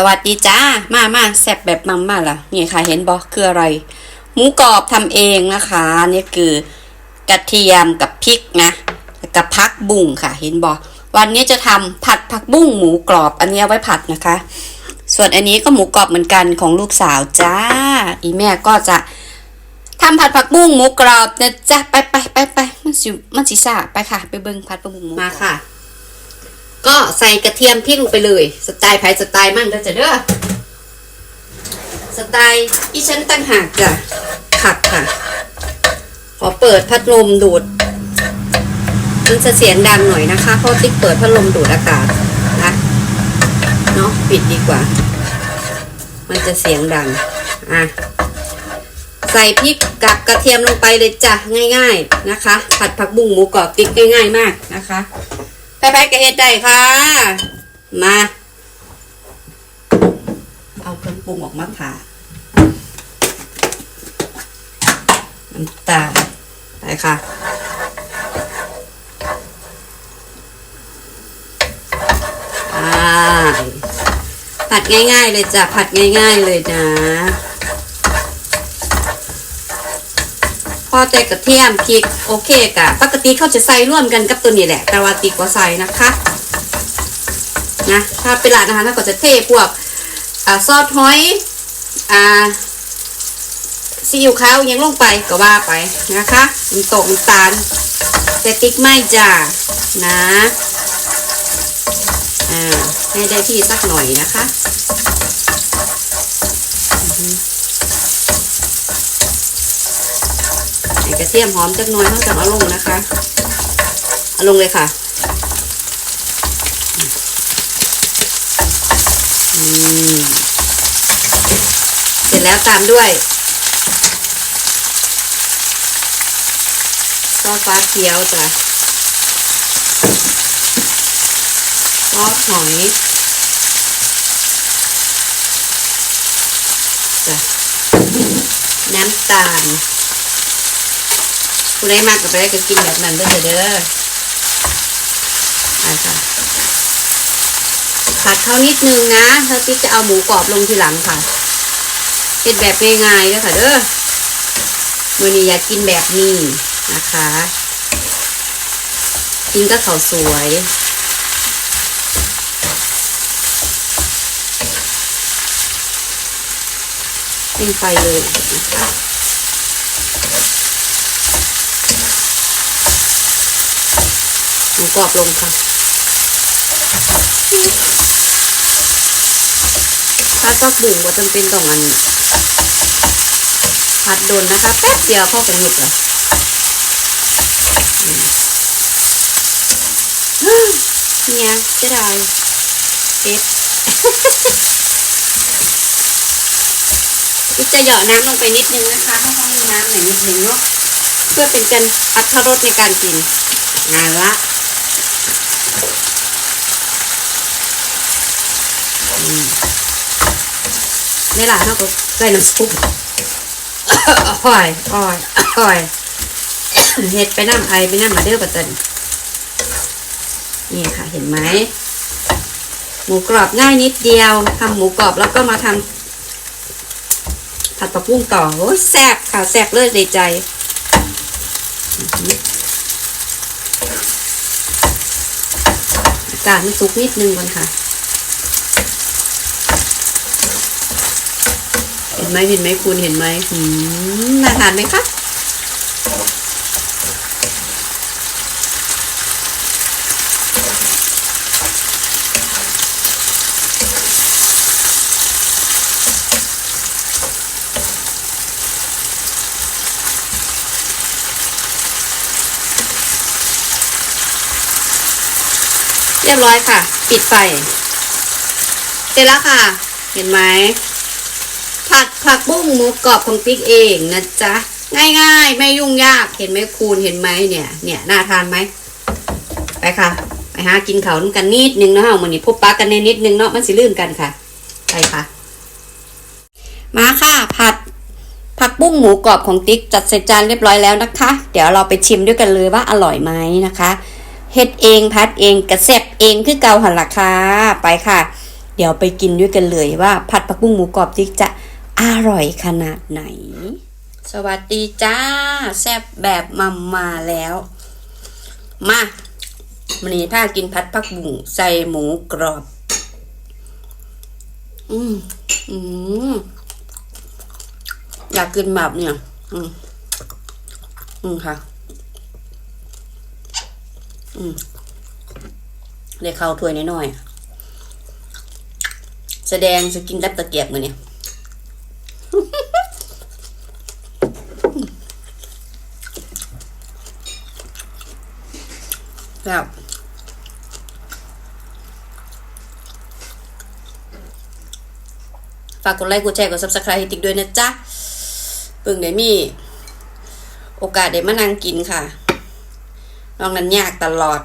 สวัสดีจ้า มามาแซ่บแบบมัมมาล่ะ นี่ค่ะ เห็นบอคืออะไร หมูกรอบทำเองนะคะ นี่คือกระเทียมกับพริกนะ กับพักบุ้งค่ะ เห็นบอวันนี้จะทำผัดผักบุ้งหมูกรอบ อันนี้ไว้ผัดนะคะ ส่วนอันนี้ก็หมูกรอบเหมือนกันของลูกสาวจ้า อีแม่ก็จะทำผัดผักบุ้งหมูกรอบนะจ๊ะไปไปไปไปมันสิมันสิซ่าไปค่ะ ไปเบิ่งผัดผักบุ้งหมูมาค่ะ ก็ใส่กระเทียมพริกลงไปเลย สไตล์ไผ่สไตล์มั่นเด้อจ้ะเด้อสไตล์อีฉันตั้งหากจ้ะผักค่ะ ขอเปิดพัดลมดูดมันจะเสียงดังหน่อยนะคะเพราะติ๊กเปิดพัดลมดูดอากาศนะเนาะปิดดีกว่า มันจะเสียงดังอะใส่พริกกับกระเทียมลงไปเลยจ้ะง่าย ๆนะคะ ผัดผักบุ้งหมูกรอบติ๊กง่ายๆมากนะคะ ไปไปกระเฮ็ดได้ค่ะ มา เอาเครื่องปรุงออกมาผ่าน้ำตาลไปค่ะอ่าผัดง่ายๆเลยจ้ะผัดง่าย ๆเลยนะ อแต่กระเทียมพริกโอเคกะปกติเขาจะใส่ร่วมกันกับตัวนี้แหละ แต่ว่าติ๊กว่าใส่นะคะนะถ้าเป็นร้านอาหารเขาก็จะเทพวกอซอสหอยอ่าซีอิ๊วขาวยังลงไปก็ว่าไปนะคะน้ำตกน้ำตาลแต่ติ๊กไม่จ้านะอ่าให้ได้ที่สักหน่อยนะคะอือฮึให้ กระเทียมหอมจักหน่อยเขาจะเอาลงนะคะเอาลงเลยค่ะเสร็จแล้วตามด้วยซอสฟ้าเขียวจ้ะซอสหอยจ้ะน้ำตาล ผู้ใดมากกับไปได้ก็กินแบบนั้นเด้อเด้อไปค่ะผัดเขานิดนึงนะถ้าติ๊กจะเอาหมูกรอบลงทีหลังค่ะเฮ็ดแบบง่ายๆเด้อค่ะเด้อมือนี้อยากกินแบบนี้นะคะ กินก็เขาสวยปิ้งไฟเลยนะคะ หมูกรอบลงค่ะถ้าก็บุ่งว่จำเป็นต้องอันผัดโดนนะคะ แป๊บเดียวเข้ากันหยุดเหรออืมเนี่ยจะได้เป็ดอีกจะหยอดน้ำลงไปนิดนึงนะคะเพราะต้องมีน้ำหน่อยนิดนึงเนาะเพื่อเป็นการอัตรสในการกินงานละอืม นี่ล่ะเขาก็ใส่น้ำซุปอ้อยอ้อยอ้อยเห็ดไปน้ำไอไปน้ำมาเด้อปัตตันนี่ค่ะเห็นไหมหมูกรอบง่ายนิดเดียวทำหมูกรอบแล้วก็มาทำผัดปลาปุ้งต่อโอ้แซ่บค่ะแซ่บเลิศในใจกาศมันสุกนิดนึงก่อนค่ะ เห็น ไหมเห็นไหมคุณเห็นไหมหืมน่าทานไหมคะเรียบร้อยค่ะ ปิดไฟ เสร็จแล้วค่ะ เห็นไหม ผัดผักบุ้งหมูกรอบของติ๊กเองนะจ๊ะ ง่ายๆ ไม่ยุ่งยากเห็นไหมคูณเห็นไหมเนี่ย เนี่ยน่าทานไหมไปค่ะไปหากินเขาวนกันนิดนึงเนาะวันนี้พบปะกันในนิดนึงเนาะมันสิลืมกันค่ะไปค่ะ มาค่ะผัดผักบุ้งหมูกรอบของติ๊กจัดใส่จานเรียบร้อยแล้วนะคะ เดี๋ยวเราไปชิมด้วยกันเลยว่าอร่อยไหมนะคะเฮ็ดเองพัดเองกระแซบเองคือเกาหันละค่ะไปค่ะ เดี๋ยวไปกินด้วยกันเลยว่าผัดผักบุ้งหมูกรอบติ๊กจะ อร่อยขนาดไหน สวัสดีจ้า แซ่บแบบมัมมาแล้ว มาวันนี้ถ้ากินผัดผักบุ้งใส่หมูกรอบ อืมอืมอยากกินแบบเนี่ย อืมอืมค่ะ อืมเรียเข้าถ้วยน้อยๆแสดงจะกินกับตะเกียบมือเนี่ย แล้วฝากกดไลค์กดแชร์กด subscribe ให้ติ๊กด้วยนะจ๊ะเพิ่งได้มี โอกาสได้มานั่งกินค่ะนอกนั้นยากตลอด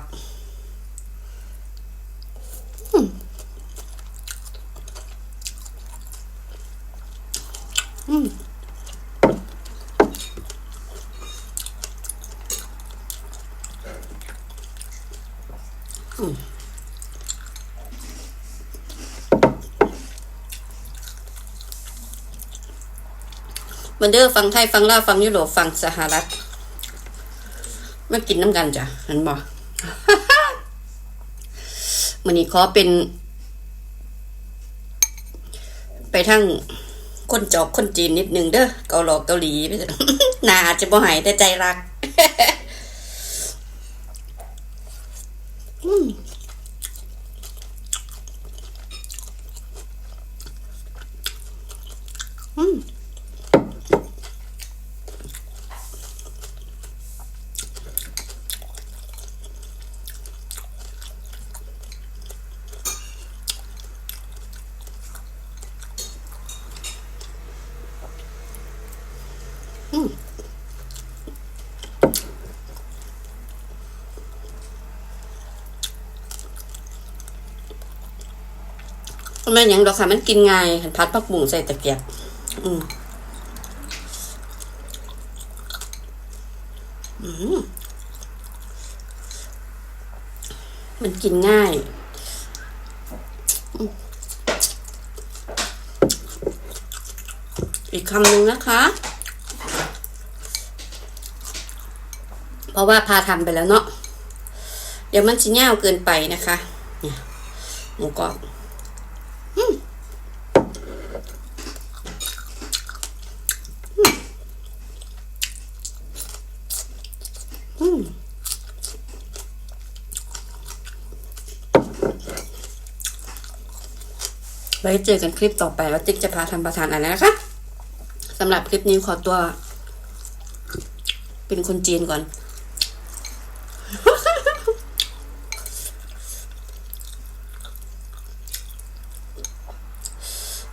อืม มันเด้อฟังไทยฟังลาวฟังยุโรปฟังสหรัฐมากินน้ำกันจ้ะเห็นบ่มันนี้ขอเป็น ไปทั้งคนจอกคนจีนนิดนึงเด้อเกาหลอกเกาหลีไปเถอะหนาอาจจะบ่หายแต่ใจรัก อืม มันอย่างดอกค่ะ มันกินง่ายหันพัดผักบุ้งใส่ตะเกียบ อืมอืมมันกินง่าย อีกคำหนึ่งนะคะ เพราะว่าพาทำไปแล้วเนาะ เดี๋ยวมันจะเน่าวเกินไปนะคะ เนี่ยหมูกรอบ ไว้เจอกันคลิปต่อไปว่าติ๊กจะพาทำประทานอะไรนะคะสำหรับคลิปนี้ขอตัว เป็นคนจีนก่อน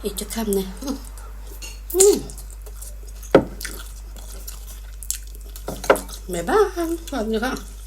อีกจะคำเนี่ยอืม บ๊ายบายสวัสดีค่ะ